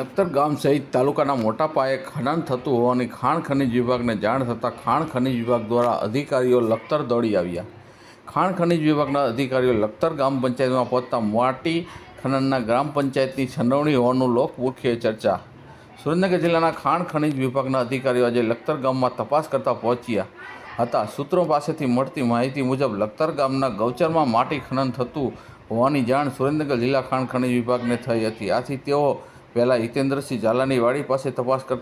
લખતર ગામ સહિત તાલુકાના મોટા પાયે ખનન થતું હોવાની ખાણ ખનિજ વિભાગને જાણ થતાં ખાણ ખનીજ વિભાગ દ્વારા અધિકારીઓ લખતર દોડી આવ્યા. ખાણ ખનિજ વિભાગના અધિકારીઓ લખતર ગામ પંચાયતમાં પહોંચતા માટી ખનનના ગ્રામ પંચાયતની સંડોવણી હોવાનું લોકમુખ્ય ચર્ચા. સુરેન્દ્રનગર જિલ્લાના ખાણ ખનિજ વિભાગના અધિકારીઓ આજે લખતર ગામમાં તપાસ કરતા પહોંચ્યા હતા. સૂત્રો પાસેથી મળતી માહિતી મુજબ લખતર ગામના ગૌચરમાં માટી ખનન થતું હોવાની જાણ સુરેન્દ્રનગર જિલ્લા ખાણ ખનિજ વિભાગને થઈ હતી. આથી તેઓ પહેલાં હિતેન્દ્રસિંહ ઝાલાની વાડી પાસે તપાસ કર-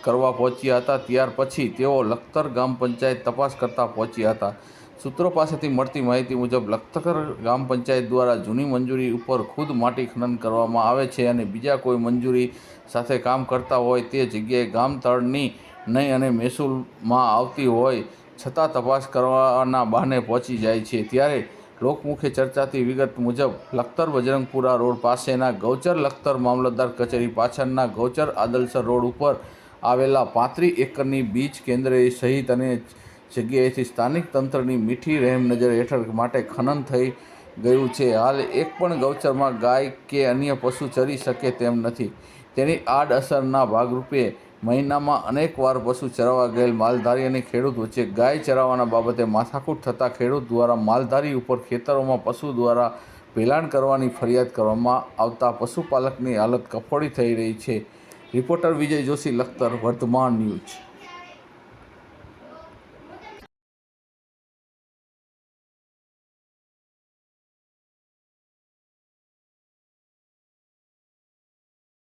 કરવા પહોંચ્યા હતા. ત્યાર પછી તેઓ લખતર ગામ પંચાયત તપાસ કરતા પહોંચ્યા હતા. સૂત્રો પાસેથી મળતી માહિતી મુજબ, લખતર ગામ પંચાયત દ્વારા જૂની મંજૂરી ઉપર ખુદ માટી ખનન કરવામાં આવે છે અને બીજા કોઈ મંજૂરી સાથે કામ કરતા હોય તે જગ્યાએ ગામ તળની નહીં અને મહેસૂલમાં આવતી હોય છતાં તપાસ કરવાના બહાને પહોંચી જાય છે. ત્યારે લોકમુખે ચર્ચાતી વિગત મુજબ, લખતર બજરંગપુરા રોડ પાસેના ગૌચર લખતર મામલતદાર કચેરી પાછળના ગૌચર આદલસર રોડ ઉપર આવેલા પાંત્રી એકરની બીચ કેન્દ્રે સહિત અને જગ્યાએથી સ્થાનિક તંત્રની મીઠી રહેમ નજર હેઠળ માટે ખનન થઈ ગયું છે. હાલ એક પણ ગૌચરમાં ગાય કે અન્ય પશુ ચરી શકે તેમ નથી. તેની આડઅસરના ભાગરૂપે મહિનામાં અનેકવાર પશુ ચરાવવા ગયેલ માલધારી અને ખેડૂત વચ્ચે ગાય ચરાવવાના બાબતે માથાકૂટ થતાં ખેડૂત દ્વારા માલધારી ઉપર ખેતરોમાં પશુ દ્વારા ભેલાણ કરવાની ફરિયાદ કરવામાં આવતા પશુપાલકની હાલત કફોડી થઈ રહી છે. રિપોર્ટર વિજય જોશી, લખતર વર્તમાન ન્યૂઝ.